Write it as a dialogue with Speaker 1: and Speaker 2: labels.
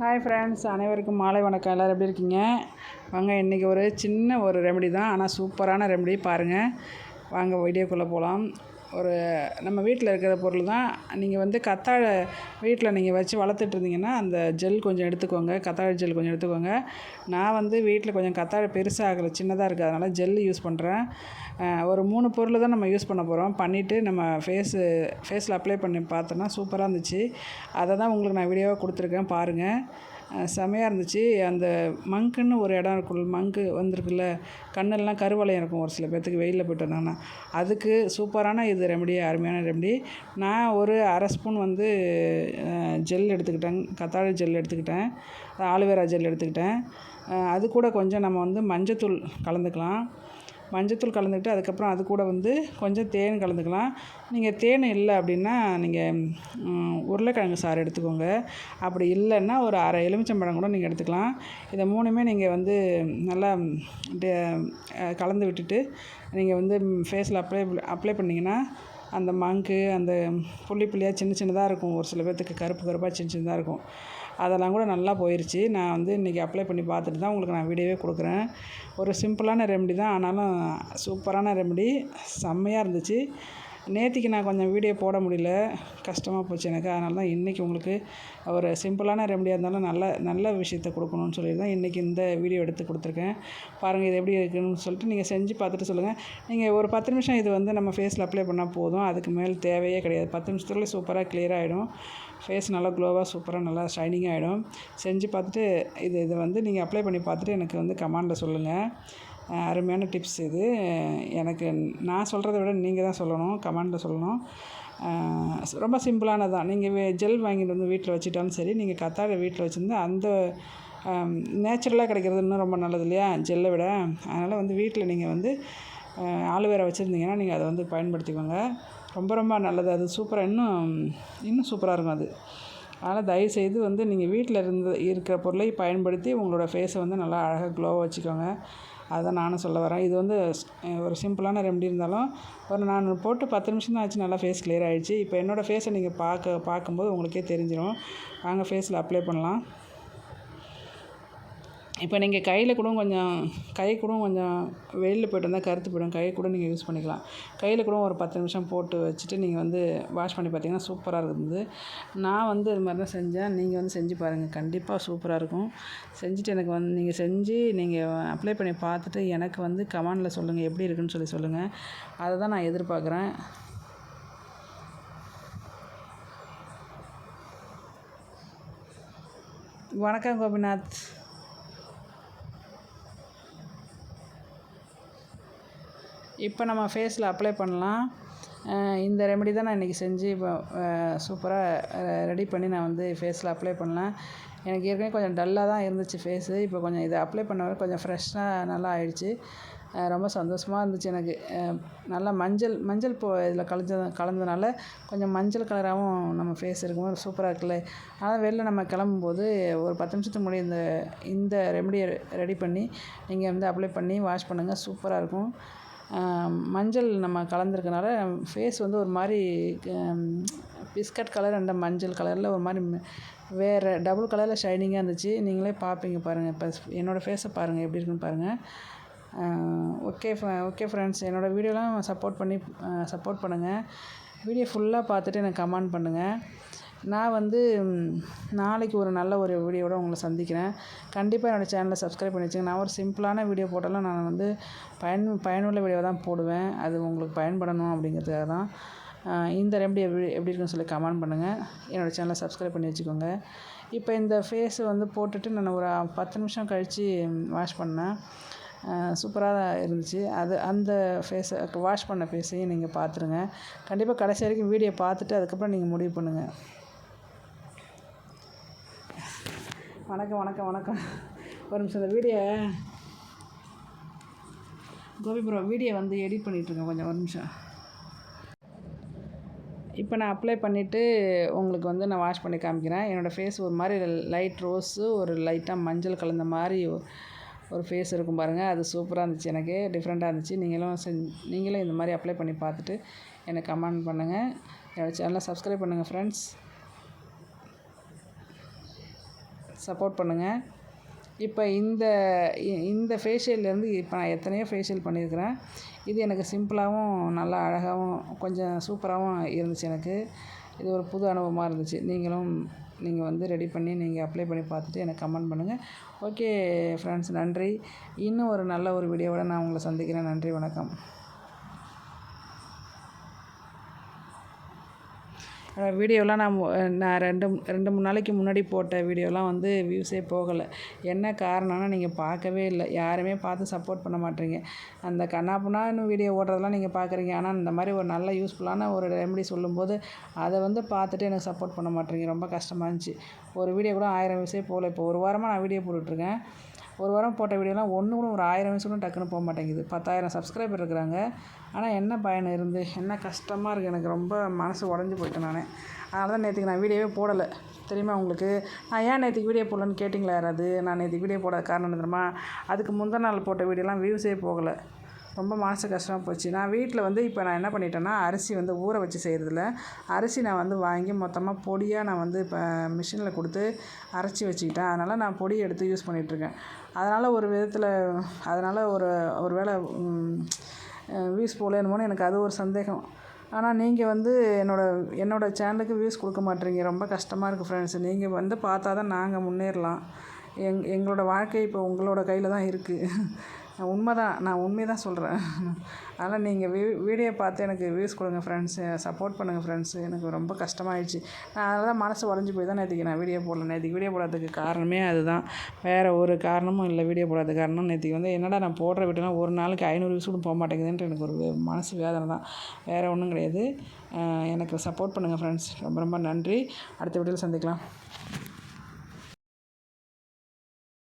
Speaker 1: Hi friends அனைவருக்கும் மாலை வணக்கம். எல்லோரும் எப்படி இருக்கீங்க? வாங்க இன்றைக்கி ஒரு சின்ன ஒரு ரெமெடி தான். ஆனால் சூப்பரான ரெமெடி பாருங்கள் வாங்க வீடியோக்குள்ளே போகலாம் ஒரு நம்ம வீட்டில் இருக்கிற பொருள் தான். நீங்கள் வந்து கத்தாழ வீட்டில் நீங்கள் வச்சு வளர்த்துட்டு இருந்தீங்கன்னா அந்த ஜெல் கொஞ்சம் எடுத்துக்கோங்க. கத்தாழை ஜெல் கொஞ்சம் எடுத்துக்கோங்க. நான் வந்து வீட்டில் கொஞ்சம் கத்தாழை பெருசாகலை சின்னதாக இருக்குது அதனால் ஜெல் யூஸ் பண்ணுறேன் ஒரு மூணு பொருள் தான் நம்ம யூஸ் பண்ண போகிறோம் பண்ணிவிட்டு நம்ம ஃபேஸு ஃபேஸில் அப்ளை பண்ணி பார்த்தோன்னா சூப்பராக இருந்துச்சு. அதை தான் உங்களுக்கு நான் வீடியோவாக கொடுத்துருக்கேன். பாருங்கள் செமையாக இருந்துச்சு. அந்த மங்குன்னு ஒரு இடம் இருக்கும் மங்கு வந்திருக்குல்ல கண்ணெல்லாம் கருவளையம் இருக்கும் ஒரு சில பேர்த்துக்கு வெயிலில் போய்ட்டு வந்தாங்கன்னா அதுக்கு சூப்பரான இது ரெமடி அருமையான ரெமடி நான் ஒரு அரை ஸ்பூன் வந்து ஜெல் எடுத்துக்கிட்டேன். கத்தாழை ஜெல் எடுத்துக்கிட்டேன். ஆலுவேரா ஜெல் எடுத்துக்கிட்டேன். அது கூட கொஞ்சம் நம்ம வந்து மஞ்சத்தூள் கலந்துக்கலாம். மஞ்சத்தூள் கலந்துக்கிட்டு அதுக்கப்புறம் அது கூட வந்து கொஞ்சம் தேன் கலந்துக்கலாம். நீங்கள் தேன் இல்லை அப்படின்னா நீங்கள் உருளைக்கிழங்கு சாறு எடுத்துக்கோங்க. அப்படி இல்லைன்னா ஒரு அரை எலுமிச்சம்பழம் கூட நீங்கள் எடுத்துக்கலாம். இதை மூணுமே நீங்கள் வந்து நல்லா கலந்து விட்டுட்டு நீங்கள் வந்து ஃபேஸில் அப்ளை அப்ளை பண்ணிங்கன்னா அந்த மங்கு அந்த புள்ளி புள்ளியாக சின்ன சின்னதாக இருக்கும். ஒரு சில பேர்த்துக்கு கருப்பு கருப்பாக சின்ன சின்னதாக இருக்கும். அதெல்லாம் கூட நல்லா போயிடுச்சு நான் வந்து இன்றைக்கி அப்ளை பண்ணி பார்த்துட்டு தான் உங்களுக்கு நான் வீடியோவே கொடுக்குறேன். ஒரு சிம்பிளான ரெமெடி தான். ஆனாலும் சூப்பரான ரெமெடி செம்மையாக இருந்துச்சு. நேற்றுக்கு நான் கொஞ்சம் வீடியோ போட முடியல. கஷ்டமாக போச்சு எனக்கு. அதனால தான் இன்றைக்கி உங்களுக்கு ஒரு சிம்பிளான ரெமடியாக இருந்தாலும் நல்ல நல்ல விஷயத்த கொடுக்கணும்னு சொல்லி தான் இன்றைக்கி இந்த வீடியோ எடுத்து கொடுத்துருக்கேன். பாருங்கள் இது எப்படி இருக்குதுன்னு சொல்லிட்டு நீங்கள் செஞ்சு பார்த்துட்டு சொல்லுங்கள் நீங்கள் ஒரு பத்து நிமிஷம் இது வந்து நம்ம ஃபேஸில் அப்ளை பண்ணால் போதும். அதுக்கு மேல் தேவையே கிடையாது. பத்து நிமிஷத்துக்குள்ளே சூப்பராக கிளியர் ஆகிடும் ஃபேஸ் நல்லா க்ளோவாக சூப்பராக நல்லா ஷைனிங் ஆகிடும் செஞ்சு பார்த்துட்டு இது இதை வந்து நீங்கள் அப்ளை பண்ணி பார்த்துட்டு எனக்கு வந்து கமாண்டில் சொல்லுங்கள் அருமையான டிப்ஸ் இது. எனக்கு நான் சொல்கிறத விட நீங்கள் தான் சொல்லணும் கமெண்டில் சொல்லணும். ரொம்ப சிம்பிளானது. தான் நீங்கள் ஜெல் வாங்கிட்டு வந்து வீட்டில் வச்சுட்டாலும் சரி நீங்கள் கத்தாழை வீட்டில் வச்சுருந்து அந்த நேச்சுரலாக கிடைக்கிறது இன்னும் ரொம்ப நல்லது இல்லையா? ஜெல்லை விட. அதனால் வந்து வீட்டில் நீங்கள் வந்து ஆலுவேரா வச்சுருந்தீங்கன்னா நீங்கள் அதை வந்து பயன்படுத்திக்கோங்க. ரொம்ப ரொம்ப நல்லது. அது சூப்பராக இன்னும் இன்னும் சூப்பராக இருக்கும் அது. அதனால் தயவுசெய்து வந்து நீங்கள் வீட்டில் இருந்து இருக்கிற பொருளை பயன்படுத்தி உங்களோட ஃபேஸை வந்து நல்லா அழகாக க்ளோவாக வச்சுக்கோங்க. அதுதான் நானும் சொல்ல வரேன். இது வந்து ஒரு சிம்பிளான ரெமெடி இருந்தாலும் ஒரு நான் போட்டு பத்து நிமிஷம் தான் ஆச்சு நல்லா ஃபேஸ் கிளியர் ஆகிடுச்சு இப்போ என்னோடய ஃபேஸை நீங்கள் பார்க்க பார்க்கும்போது உங்களுக்கே தெரிஞ்சிடும் வாங்க ஃபேஸில் அப்ளை பண்ணலாம். இப்போ நீங்கள் கையில் கூட கொஞ்சம் கை கூட கொஞ்சம் வெயிலில் போய்ட்டு வந்தால் கருத்து போய்டும். கையை கூட நீங்கள் யூஸ் பண்ணிக்கலாம். கையில் கூட ஒரு பத்து நிமிஷம் போட்டு வச்சுட்டு நீங்கள் வந்து வாஷ் பண்ணி பார்த்தீங்கன்னா சூப்பராக இருந்தது. நான் வந்து இது மாதிரி தான் செஞ்சேன். நீங்கள் வந்து செஞ்சு பாருங்கள் கண்டிப்பாக சூப்பராக இருக்கும். செஞ்சுட்டு எனக்கு வந்து நீங்கள் செஞ்சு நீங்கள் அப்ளை பண்ணி பார்த்துட்டு எனக்கு வந்து கமெண்டில் சொல்லுங்கள் எப்படி இருக்குன்னு சொல்லி சொல்லுங்கள் அதை தான் நான் எதிர்பார்க்குறேன். வணக்கம் கோபிநாத். இப்போ நம்ம ஃபேஸில் அப்ளை பண்ணலாம். இந்த ரெமெடி தான் நான் இன்றைக்கி செஞ்சு இப்போ சூப்பராக ரெடி பண்ணி நான் வந்து ஃபேஸில் அப்ளை பண்ணேன் எனக்கு ஏற்கனவே கொஞ்சம் டல்லாக தான் இருந்துச்சு ஃபேஸு இப்போ கொஞ்சம் இதை அப்ளை பண்ண கொஞ்சம் ஃப்ரெஷ்ஷாக நல்லா ஆயிடுச்சு. ரொம்ப சந்தோஷமாக இருந்துச்சு எனக்கு. நல்லா மஞ்சள் மஞ்சள் இப்போ இதில் கலந்த கலந்ததுனால கொஞ்சம் மஞ்சள் கலராகவும் நம்ம ஃபேஸ் இருக்கும்போது சூப்பராக இருக்குல்ல. ஆனால் வெளில நம்ம கிளம்பும்போது ஒரு பத்து நிமிஷத்துக்கு முன்னாடி இந்த இந்த ரெமடியை ரெடி பண்ணி நீங்கள் வந்து அப்ளை பண்ணி வாஷ் பண்ணுங்கள் சூப்பராக இருக்கும். மஞ்சள் நம்ம கலந்துருக்கனால ஃபேஸ் வந்து ஒரு மாதிரி பிஸ்கட் கலர் அண்ட் மஞ்சள் கலரில் ஒரு மாதிரி வேறு டபுள் கலரில் ஷைனிங்காக இருந்துச்சு. நீங்களே பார்ப்பீங்க பாருங்கள் இப்போ என்னோடய ஃபேஸை பாருங்கள் எப்படி இருக்குன்னு பாருங்கள் ஓகே ஓகே ஃப்ரெண்ட்ஸ் என்னோடய வீடியோலாம் சப்போர்ட் பண்ணி சப்போர்ட் பண்ணுங்கள் வீடியோ ஃபுல்லாக பார்த்துட்டு எனக்கு கமெண்ட் பண்ணுங்கள் நான் வந்து நாளைக்கு ஒரு நல்ல ஒரு வீடியோவோட உங்களை சந்திக்கிறேன். கண்டிப்பாக என்னோடய சேனலை சப்ஸ்கிரைப் பண்ணி வச்சுங்க நான் ஒரு சிம்பிளான வீடியோ போட்டாலும் நான் வந்து பயன் பயனுள்ள வீடியோ தான் போடுவேன். அது உங்களுக்கு பயன்படணும் அப்படிங்கிறதுக்காக தான். இந்த ரெமடி எப்படி எப்படி இருக்குன்னு சொல்லி கமெண்ட் பண்ணுங்கள் என்னோடய சேனலை சப்ஸ்கிரைப் பண்ணி வச்சுக்கோங்க. இப்போ இந்த ஃபேஸு வந்து போட்டுட்டு நான் ஒரு பத்து நிமிஷம் கழித்து வாஷ் பண்ணேன். சூப்பராக இருந்துச்சு. அது அந்த ஃபேஸை வாஷ் பண்ண ஃபேஸையும் நீங்கள் பார்த்துருங்க. கண்டிப்பாக கடைசி வரைக்கும் வீடியோ பார்த்துட்டு அதுக்கப்புறம் நீங்கள் முடிவு பண்ணுங்கள் வணக்கம் வணக்கம் வணக்கம். ஒரு நிமிஷம் இந்த வீடியோ கோபிபுரம் வீடியோ வந்து எடிட் பண்ணிகிட்ருக்கேன் கொஞ்சம் ஒரு நிமிஷம். இப்போ நான் அப்ளை பண்ணிவிட்டு உங்களுக்கு வந்து நான் வாஷ் பண்ணி காமிக்கிறேன். என்னோடய ஃபேஸ் ஒரு மாதிரி லைட் ரோஸு ஒரு லைட்டாக மஞ்சள் கலந்த மாதிரி ஒரு ஃபேஸ் இருக்கும் பாருங்கள் அது சூப்பராக இருந்துச்சு எனக்கு டிஃப்ரெண்ட்டாக இருந்துச்சு. நீங்களும் செஞ் நீங்களும் இந்த மாதிரி அப்ளை பண்ணி பார்த்துட்டு எனக்கு கமெண்ட் பண்ணுங்கள் என்னோடய சேனலை சப்ஸ்கிரைப் பண்ணுங்கள் ஃப்ரெண்ட்ஸ் சப்போர்ட் பண்ணுங்கள் இப்போ இந்த இ- இந்த ஃபேஷியல்லேருந்து இப்போ நான் எத்தனையோ ஃபேஷியல் பண்ணியிருக்கிறேன் இது எனக்கு சிம்பிளாகவும் நல்லா அழகாகவும் கொஞ்சம் சூப்பராகவும் இருந்துச்சு எனக்கு. இது ஒரு புது அனுபவமாக இருந்துச்சு. நீங்களும் நீங்கள் வந்து ரெடி பண்ணி நீங்கள் அப்ளை பண்ணி பார்த்துட்டு எனக்கு கமெண்ட் பண்ணுங்கள் ஓகே ஃப்ரெண்ட்ஸ் நன்றி. இன்னும் ஒரு நல்ல ஒரு வீடியோவோட நான் உங்களை சந்திக்கிறேன். நன்றி வணக்கம். வீடியோலாம் நான் நான் ரெண்டு ரெண்டு மூணு நாளைக்கு முன்னாடி போட்ட வீடியோலாம் வந்து வியூஸே போகலை. என்ன காரணம்னா நீங்கள் பார்க்கவே இல்லை. யாருமே பார்த்து சப்போர்ட் பண்ண மாட்டீங்க. அந்த கண்ணாப்புண்ணான்னு வீடியோ ஓடுறதெல்லாம் நீங்கள் பார்க்குறீங்க. ஆனால் இந்த மாதிரி ஒரு நல்ல யூஸ்ஃபுல்லான ஒரு ரெமெடி சொல்லும்போது அதை வந்து பார்த்துட்டு எனக்கு சப்போர்ட் பண்ண மாட்டேறீங்க ரொம்ப கஷ்டமாக இருந்துச்சு. ஒரு வீடியோ கூட ஆயிரம் வியூஸே போகல. இப்போ ஒரு வாரமாக நான் வீடியோ போட்டுட்ருக்கேன் ஒரு வாரம் போட்ட வீடியோலாம் ஒன்று கூட ஒரு ஆயிரம் வயசு கூட டக்குன்னு போக மாட்டேங்குது. பத்தாயிரம் சப்ஸ்கிரைபர் இருக்கிறாங்க. ஆனால் என்ன பயன் இருந்து? என்ன கஷ்டமாக இருக்குது எனக்கு ரொம்ப மனசு உடஞ்சி போயிட்டேன் நான். அதனால தான் நேற்றுக்கு நான் வீடியோவே போடலை. தெரியுமா உங்களுக்கு? நான் ஏன் நேற்றுக்கு வீடியோ போடலன்னு கேட்டிங்களா யாராவது? நான் நேற்றுக்கு வீடியோ போடாத காரணம் தெரியுமா? அதுக்கு முந்தின நாள் போட்ட வீடியோலாம் வியூஸே போகலை. ரொம்ப மனசு கஷ்டமாக போச்சு. நான் வீட்டில் வந்து இப்போ நான் என்ன பண்ணிட்டேன்னா அரிசி வந்து ஊற வச்சு செய்கிறதில்ல அரிசி நான் வந்து வாங்கி மொத்தமாக பொடியாக நான் வந்து இப்போ மிஷினில் கொடுத்து அரைச்சி வச்சுக்கிட்டேன். அதனால் நான் பொடி எடுத்து யூஸ் பண்ணிகிட்ருக்கேன் அதனால் ஒரு விதத்தில் அதனால் ஒரு ஒரு வேளை வியூஸ் போகலன்னு எனக்கு அது ஒரு சந்தேகம். ஆனால் நீங்கள் வந்து என்னோடய என்னோடய சேனலுக்கு வியூஸ் கொடுக்க மாட்டேறீங்க. ரொம்ப கஷ்டமாக இருக்குது ஃப்ரெண்ட்ஸ் நீங்கள் வந்து பார்த்தா தான் நாங்கள் முன்னேறலாம். எங் எங்களோட வாழ்க்கை இப்போ உங்களோட கையில் தான் இருக்குது உண்மை தான் நான் உண்மை தான் சொல்கிறேன் அதனால் நீங்கள் வீ வீடியோ பார்த்து எனக்கு வியூஸ் கொடுங்க ஃப்ரெண்ட்ஸு சப்போர்ட் பண்ணுங்கள் ஃப்ரெண்ட்ஸு எனக்கு ரொம்ப கஷ்டமாயிடுச்சு. நான் அதனால் தான் மனசு உடஞ்சி போய் தான் நேற்றுக்கு நான் வீடியோ போடல. நேற்றுக்கு வீடியோ போடாததுக்கு காரணமே அதுதான். வேறு ஒரு காரணமும் இல்லை வீடியோ போடாத காரணம் நேற்றுக்கு வந்து என்னடா நான் போடுற வீடியோலாம் ஒரு நாளைக்கு ஐநூறு வியூஸ் கூட போக மாட்டேங்குதுன்ட்டு எனக்கு ஒரு மனசு வேதனை தான். வேறு ஒன்றும் கிடையாது. எனக்கு சப்போர்ட் பண்ணுங்கள் ஃப்ரெண்ட்ஸ் ரொம்ப ரொம்ப நன்றி. அடுத்த வீடியோவில் சந்திக்கலாம்.